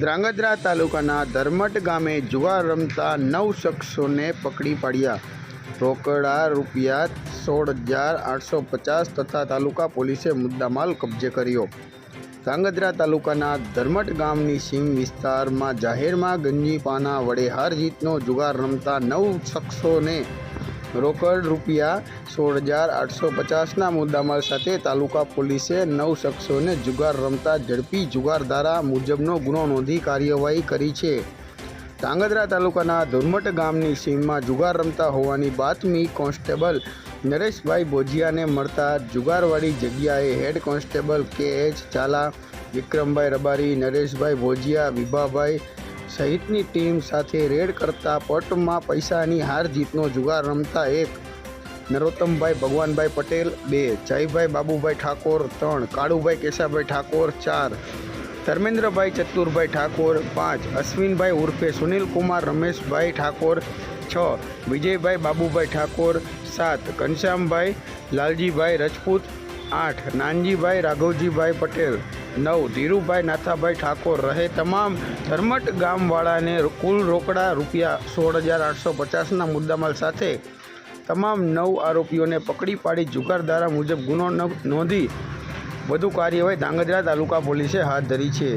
ધ્રાંગધ્રા તાલુકાના ધર્મટ ગામે જુગાર રમતા નવ શખ્સોને પકડી પાડ્યા. રોકડા રૂપિયા સોળ હજાર આઠસો પચાસ તથા તાલુકા પોલીસે મુદ્દામાલ કબજે કર્યો. ધ્રાંગધ્રા તાલુકાના ધર્મટ ગામની સીમ વિસ્તારમાં જાહેરમાં ગંજીપાના વડે હાર જીતનો જુગાર રમતા નવ શખ્સોને રોકડ રૂપિયા સોળ હજાર આઠસો પચાસના મુદ્દામાલ સાથે તાલુકા પોલીસે નવ શખ્સોને જુગાર રમતા ઝડપી જુગાર ધારા મુજબનો ગુનો નોંધી કાર્યવાહી કરી છે. ધાંગધ્રા તાલુકાના ધુરમટ ગામની સીમમાં જુગાર રમતા હોવાની બાતમી કોન્સ્ટેબલ નરેશભાઈ ભોજિયાને મળતા જુગારવાળી જગ્યાએ head constable K H Chala વિક્રમભાઈ રબારી, નરેશભાઈ ભોજિયા, વિભાભાઈ સહિતની ટીમ સાથે રેડ કરતા પટમાં પૈસાની હાર જીતનો જુગાર રમતા એક નરોત્તમભાઈ ભગવાનભાઈ પટેલ બે જયભાઈ બાબુભાઈ ઠાકોર ત્રણ કાળુભાઈ કેશાભાઈ ઠાકોર ચાર ધર્મેન્દ્રભાઈ ચતુરભાઈ ઠાકોર પાંચ અશ્વિનભાઈ ઉર્ફે સુનિલકુમાર રમેશભાઈ ઠાકોર છ વિજયભાઈ બાબુભાઈ ઠાકોર સાત ઘનશ્યામભાઈ લાલજીભાઈ રજપૂત આઠ નાનજીભાઈ રાઘવજીભાઈ પટેલ નવ ધીરુભાઈ નાથાભાઈ ઠાકોર રહે તમામ ધર્મટ ગામવાળાને કુલ રોકડા રૂપિયા સોળ હજાર આઠસો પચાસના મુદ્દામાલ સાથે તમામ નવ આરોપીઓને પકડી પાડી જુગારધારા મુજબ ગુનો નોંધી વધુ કાર્યવાહી ધાંગધ્રા તાલુકા પોલીસે હાથ ધરી છે.